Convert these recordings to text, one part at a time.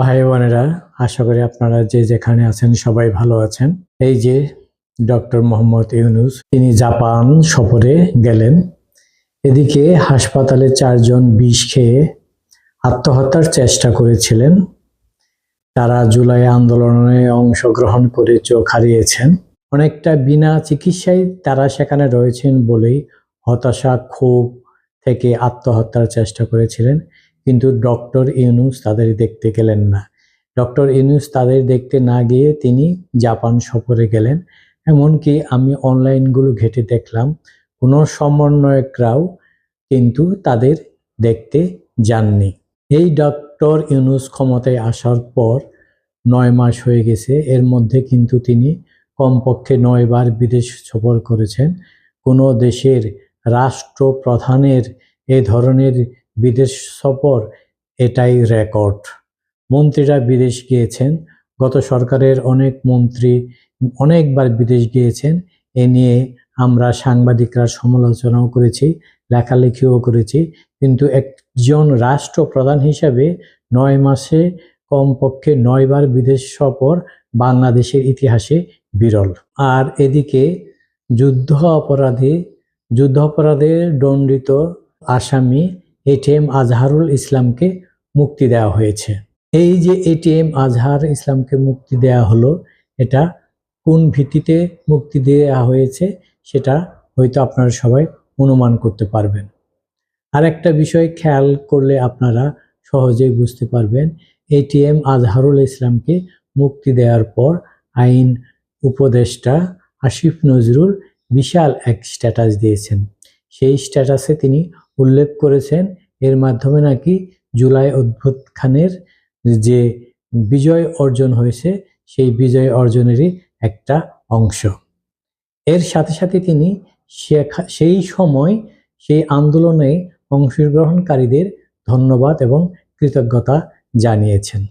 ভাই বোনেরা, আশা করি আপনারা যে যেখানে আছেন সবাই ভালো আছেন। এই যে ডক্টর মোহাম্মদ ইউনুস, তিনি জাপান সফরে গেলেন। এদিকে হাসপাতালে চারজন বিষ খেয়ে আত্মহত্যার চেষ্টা করেছিলেন। তারা জুলাই আন্দোলনে অংশগ্রহণ করে চোখ হারিয়েছেন। অনেকটা বিনা চিকিৎসায় তারা সেখানে রয়েছেন বলেই হতাশা, ক্ষোভ থেকে আত্মহত্যার চেষ্টা করেছিলেন। কিন্তু ডক্টর ইউনুস তাদের দেখতে গেলেন না। ডক্টর ইউনুস তাদের দেখতে না গিয়ে তিনি জাপান সফরে গেলেন। এমনকি আমি অনলাইনগুলো ঘেটে দেখলাম, কোনো সমন্বয়করাও কিন্তু তাদের দেখতে যাননি। এই ডক্টর ইউনুস ক্ষমতায় আসার পর নয় মাস হয়ে গেছে। এর মধ্যে কিন্তু তিনি কমপক্ষে নয়বার বিদেশ সফর করেছেন। কোনো দেশের রাষ্ট্রপ্রধানের এ ধরনের বিদেশ সফর এটাই রেকর্ড। মন্ত্রীরা বিদেশ গিয়েছেন। গত সরকারের অনেক মন্ত্রী অনেকবার বিদেশ গিয়েছেন। এ নিয়ে আমরা সাংবাদিকরা সমালোচনাও করেছি, লেখালেখিও করেছি। কিন্তু একজন রাষ্ট্রপ্রধান হিসাবে নয় মাসে কমপক্ষে নয়বার বিদেশ সফর বাংলাদেশের ইতিহাসে বিরল। আর এদিকে যুদ্ধ অপরাধী, যুদ্ধ অপরাধে দণ্ডিত আসামি এটিএম আজহারুল ইসলামকে মুক্তি দেওয়া হয়েছে। এই যে এটিএম আজহার ইসলামকে মুক্তি দেওয়া হলো, এটা কোন ভিত্তিতে মুক্তি দেওয়া হয়েছে সেটা হয়তো আপনারা সবাই অনুমান করতে পারবেন। আর একটা বিষয় খেয়াল করলে আপনারা সহজেই বুঝতে পারবেন এটিএম আজহারুল ইসলামকে মুক্তি দেওয়ার পর আইন উপদেষ্টা আসিফ নজরুল বিশাল এক স্ট্যাটাস দিয়েছেন। সেই স্ট্যাটাসে তিনি উল্লেখ করেছেন। এর মাধ্যমে নাকি জুলাই অদ্ভুত খানের যে বিজয় অর্জন হয়েছে, সেই বিজয় অর্জনেরই একটা অংশ। এর সাথে সাথে তিনি সেই সময় সেই আন্দোলনে অংশগ্রহণকারীদের ধন্যবাদ এবং কৃতজ্ঞতা জানিয়েছেন।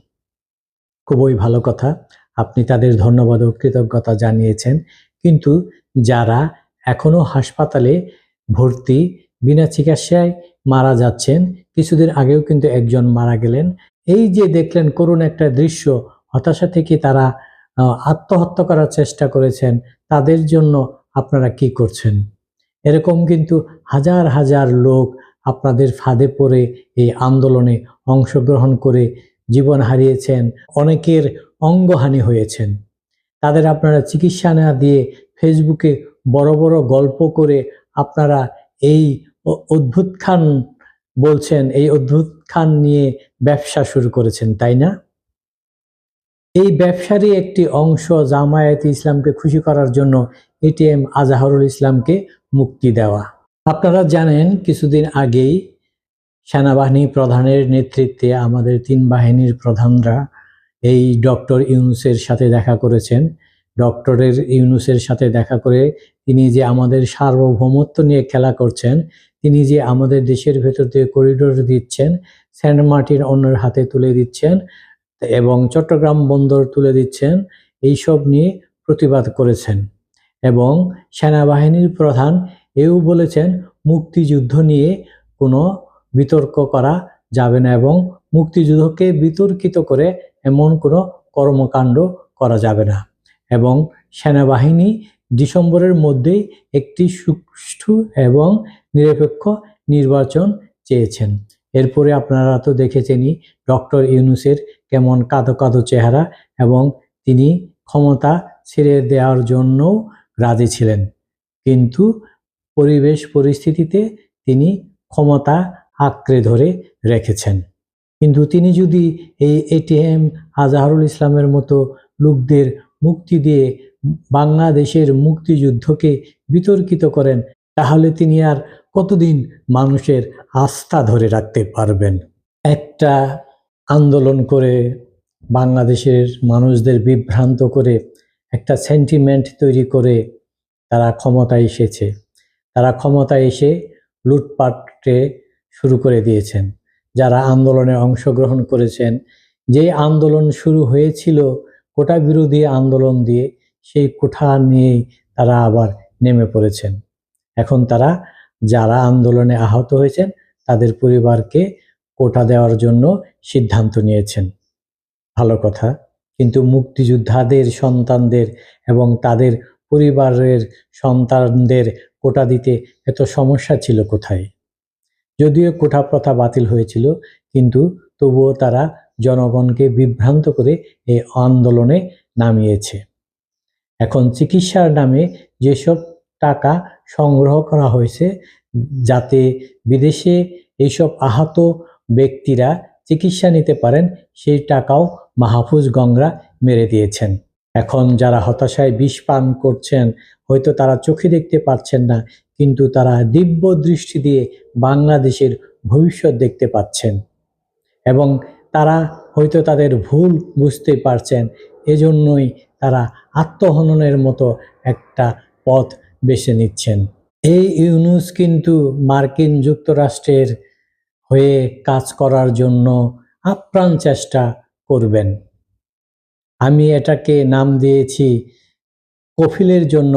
খুবই ভালো কথা, আপনি তাদের ধন্যবাদ ও কৃতজ্ঞতা জানিয়েছেন। কিন্তু যারা এখনও হাসপাতালে ভর্তি বিনা চিকিৎসায় মারা যাচ্ছেন। কিছুদিন আগেও কিন্তু একজন মারা গেলেন। এই যে দেখলেন করুণ একটা দৃশ্য, হতাশা থেকে তারা আত্মহত্যা করার চেষ্টা করেছেন, তাদের জন্য আপনারা কি করছেন? এরকম কিন্তু হাজার হাজার লোক আপনাদের ফাঁদে পড়ে এই আন্দোলনে অংশগ্রহণ করে জীবন হারিয়েছেন, অনেকের অঙ্গহানি হয়েছেন। তাদের আপনারা চিকিৎসা না দিয়ে ফেসবুকে বড় বড় গল্প করে আপনারা এই অদ্ভুত খান বলছেন, এই অদ্ভুত খান নিয়ে ব্যবসা শুরু করেছেন, তাই না? এই ব্যবসারই একটি অংশ জামায়াতে ইসলামকে খুশি করার জন্য এটিএম আজাহরুল ইসলামকে মুক্তি দেওয়া। আপনারা জানেন, কিছুদিন আগেই সেনাবাহিনী প্রধানের নেতৃত্বে আমাদের তিন বাহিনীর প্রধানরা এই ডক্টর ইউনুসের সাথে দেখা করেছেন। ডক্টরের ইউনুসের সাথে দেখা করে তিনি যে আমাদের সার্বভৌমত্ব নিয়ে খেলা করছেন, তিনি যে আমাদের দেশের ভেতর দিয়ে করিডোর দিচ্ছেন সেন্ট মার্টিন অন্যের হাতে তুলে দিচ্ছেন এবং চট্টগ্রাম বন্দর তুলে দিচ্ছেন, এইসব নিয়ে প্রতিবাদ করেছেন। এবং সেনাবাহিনীর প্রধান এও বলেছেন, মুক্তিযুদ্ধ নিয়ে কোনো বিতর্ক করা যাবে না এবং মুক্তিযুদ্ধকে বিতর্কিত করে এমন কোনো কর্মকাণ্ড করা যাবে না। এবং সেনাবাহিনী ডিসেম্বরের মধ্যেই একটি সুষ্ঠু এবং নিরপেক্ষ নির্বাচন চেয়েছেন। এরপরে আপনারা তো দেখেছেনই, ডক্টর ইউনুসের কেমন কাদো কাদো চেহারা এবং তিনি ক্ষমতা ছেড়ে দেওয়ার জন্য রাজি ছিলেন। কিন্তু পরিবেশ পরিস্থিতিতে তিনি ক্ষমতা আঁকড়ে ধরে রেখেছেন। কিন্তু তিনি যদি এই এটিএম আজহারুল ইসলামের মতো লোকদের মুক্তি দিয়ে বাংলাদেশের মুক্তিযুদ্ধকে বিতর্কিত করেন, তাহলে তিনি আর কতদিন মানুষের আস্থা ধরে রাখতে পারবেন? একটা আন্দোলন করে বাংলাদেশের মানুষদের বিভ্রান্ত করে, একটা সেন্টিমেন্ট তৈরি করে তারা ক্ষমতায় এসেছে। তারা ক্ষমতায় এসে লুটপাটে শুরু করে দিয়েছেন। যারা আন্দোলনে অংশগ্রহণ করেছেন, যে আন্দোলন শুরু হয়েছিল, কোটা বিরোধী আন্দোলন দিয়ে সেই কোঠা নিয়েই তারা আবার নেমে পড়েছেন। এখন তারা যারা আন্দোলনে আহত হয়েছেন, তাদের পরিবারকে কোটা দেওয়ার জন্য সিদ্ধান্ত নিয়েছেন। ভালো কথা, কিন্তু মুক্তিযোদ্ধাদের সন্তানদের এবং তাদের পরিবারের সন্তানদের কোটা দিতে এত সমস্যা ছিল কোথায়? যদিও কোটা প্রথা বাতিল হয়েছিল, কিন্তু তবুও তারা জনগণকে বিভ্রান্ত করে এই আন্দোলনে নামিয়েছে। এখন চিকিৎসার নামে যেসব টাকা সংগ্রহ করা হয়েছে, যাতে বিদেশে এইসব আহত ব্যক্তিরা চিকিৎসা নিতে পারেন, সেই টাকাও মাহফুজ গংরা মেরে দিয়েছেন। এখন যারা হতাশায় বিষ পান করছেন, হয়তো তারা চোখে দেখতে পাচ্ছেন না, কিন্তু তারা দিব্য দৃষ্টি দিয়ে বাংলাদেশের ভবিষ্যৎ দেখতে পাচ্ছেন। এবং তারা হয়তো তাদের ভুল বুঝতে পারছেন, এজন্যই তারা আত্মহননের মতো একটা পথ বেছে নিচ্ছেন। এই ইউনুস কিন্তু মার্কিন যুক্তরাষ্ট্রের হয়ে কাজ করার জন্য আপ্রাণ চেষ্টা করবেন। আমি এটাকে নাম দিয়েছি কফিলের জন্য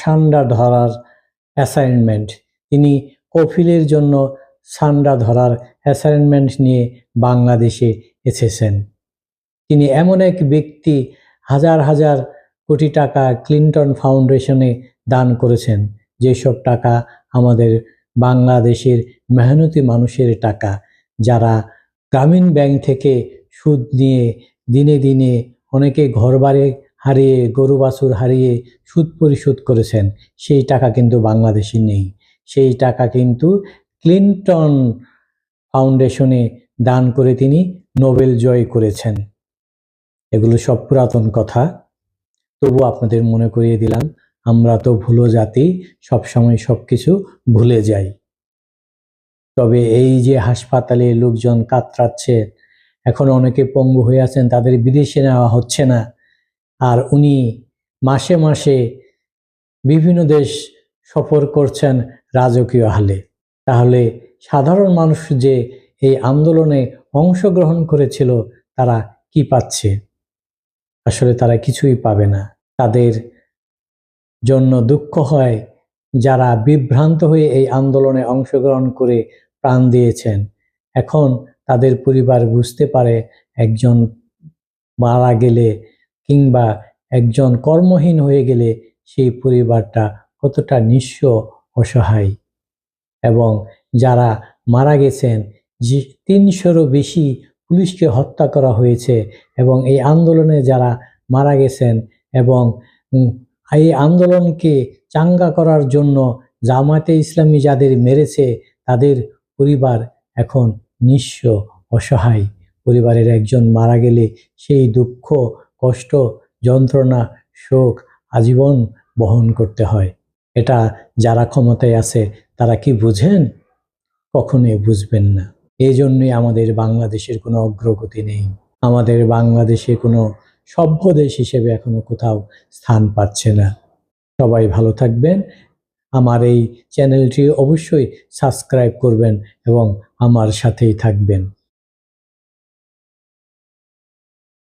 সান্ডা ধরার অ্যাসাইনমেন্ট। তিনি কফিলের জন্য সান্ডা ধরার অ্যাসাইনমেন্ট নিয়ে বাংলাদেশে এসেছেন। তিনি এমন এক ব্যক্তি হাজার হাজার কোটি টাকা ক্লিন্টন ফাউন্ডেশনে দান করেছেন। যেসব টাকা আমাদের বাংলাদেশের মেহনতি মানুষের টাকা, যারা গ্রামীণ ব্যাংক থেকে সুদ নিয়ে দিনে দিনে অনেকে ঘরবাড়ি হারিয়ে, গরু বাছুর হারিয়ে সুদ পরিশোধ করেছেন, সেই টাকা কিন্তু বাংলাদেশে নেই। সেই টাকা কিন্তু ক্লিন্টন ফাউন্ডেশনে দান করে তিনি নোবেল জয় করেছেন। এগুলো সব পুরাতন কথা। তবু আপনাদের মনে করিয়ে দিলাম, আমরা তো ভুলো জাতি, সবসময় সব কিছু ভুলে যাই। তবে এই যে হাসপাতালে লোকজন কাতরাচ্ছে, এখন অনেকে পঙ্গু হয়ে আছেন, তাদের বিদেশে নেওয়া হচ্ছে না। আর উনি মাসে মাসে বিভিন্ন দেশ সফর করছেন রাজকীয় হালে। তাহলে সাধারণ মানুষ যে এই আন্দোলনে অংশগ্রহণ করেছিল, তারা কি পাচ্ছে? আসলে তারা কিছুই পাবে না। তাদের জন্য দুঃখ হয় যারা বিভ্রান্ত হয়ে এই আন্দোলনে অংশগ্রহণ করে প্রাণ দিয়েছেন। এখন তাদের পরিবার বুঝতে পারে একজন মারা গেলে কিংবা একজন কর্মহীন হয়ে গেলে সেই পরিবারটা কতটা নিঃস্ব অসহায়। এবং যারা মারা গেছেন যে তিনশোরও বেশি পুলিশকে হত্যা করা হয়েছে এবং এই আন্দোলনে যারা মারা গেছেন এবং এই আন্দোলনকে চাঙ্গা করার জন্য জামায়াতে ইসলামী যাদের মেরেছে, তাদের পরিবার এখন নিঃস্ব, অসহায়। পরিবারের একজন মারা গেলে সেই দুঃখ, কষ্ট, যন্ত্রণা, শোক, আজীবন বহন করতে হয়। এটা যারা ক্ষমতায় আছে, তারা কি বুঝেন? কখনোই বুঝবেন না। এই জন্যই আমাদের বাংলাদেশের কোনো অগ্রগতি নেই। আমাদের বাংলাদেশে কোনো সভ্য দেশ হিসেবে এখনও কোথাও স্থান পাচ্ছে না। সবাই ভালো থাকবেন। আমার এই চ্যানেলটি অবশ্যই সাবস্ক্রাইব করবেন এবং আমার সাথেই থাকবেন।